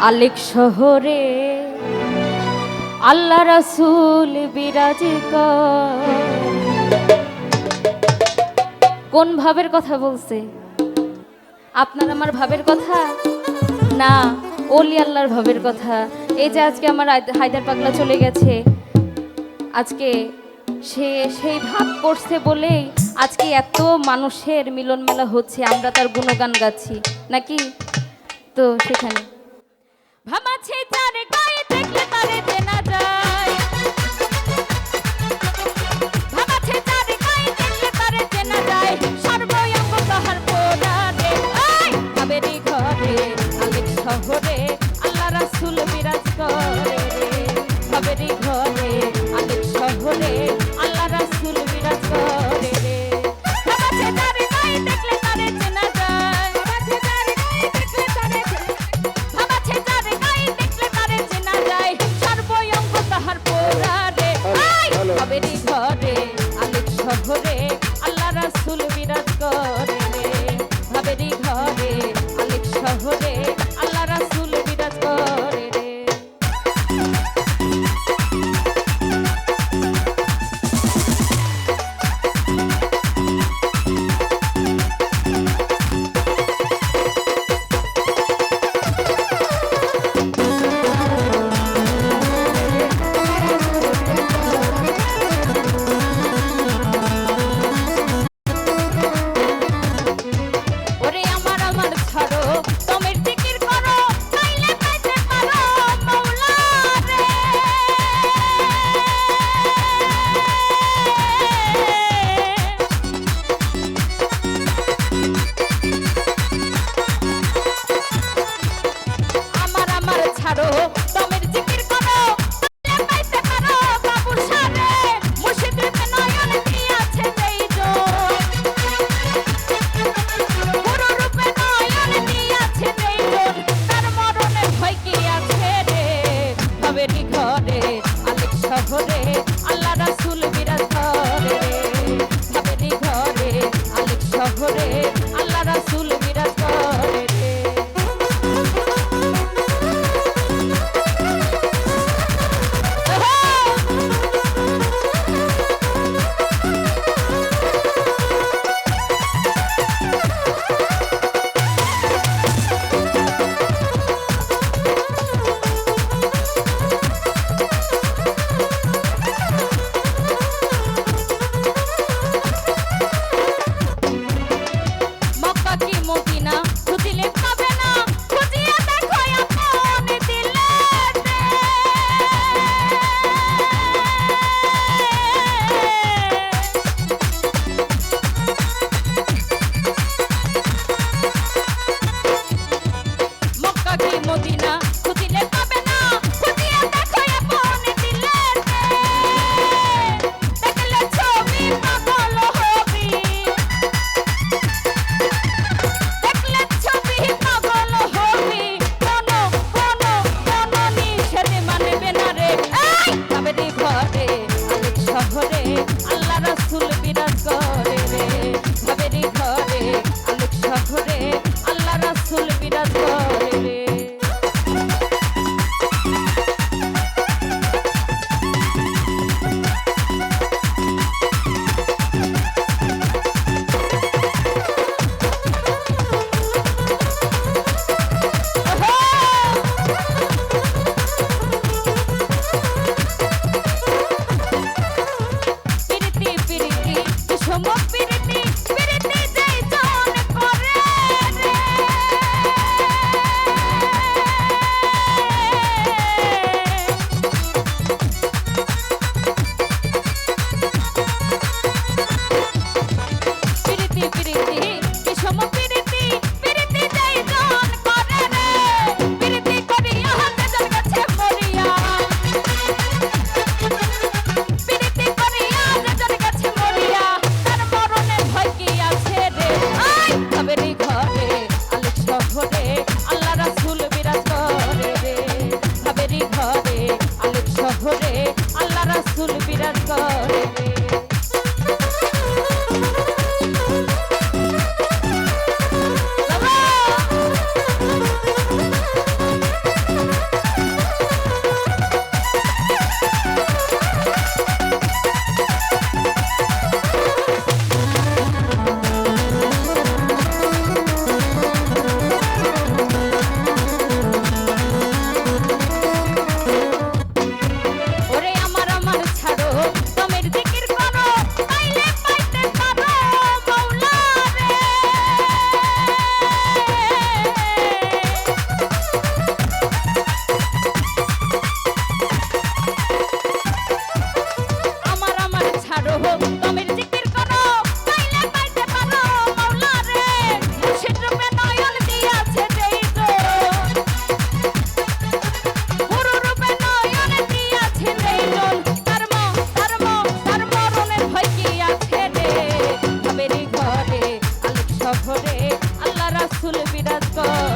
আলেক শহরে, আল্লাহ রাসূল বিরাজ কোন ভাবের কথা বলছে? আপনার আমার ভাবের কথা? না, ওলি আল্লাহর ভাবের কথা। এই যে আজকে আমার হায়দ- হায়দার পাগলা চলে গেছে। আজকে সে, সেই ভাব করছে বলেই আজকে এত মানুষের মিলন মেলা হচ্ছে, আমরা তার গুণগান গাচ্ছি, নাকি? তো সেখানে। ভাবাছে তার গায়ে দেখলে তারে এই ভাবেরই ঘরে আলেক শহরে আল্লাহ রাসূল বিরাজ করে রে। ভাবেরই ঘরে আলেক শহরে আল্লাহ রাসূল বিরাজ করে রে। রাসূল বিরাজ পিরিতি পিরিতি, বিষম পিরিতি পিরিতি যাই জন করে রে। পিরিতি করিয়া হাতে জন গেছে মরিয়া। পিরিতি করিয়া হাতে জন গেছে মরিয়া। তার মরণে ভয় কি আছে রে। আই কাবেরি ঘরে আলোক শহরে আল্লাহ রাসূল বিরাজ করে রে। কাবেরি ঘরে আলোক শহরে আল্লাহ রাসূল বিরাজ করে রাসূল বিরাজ করে।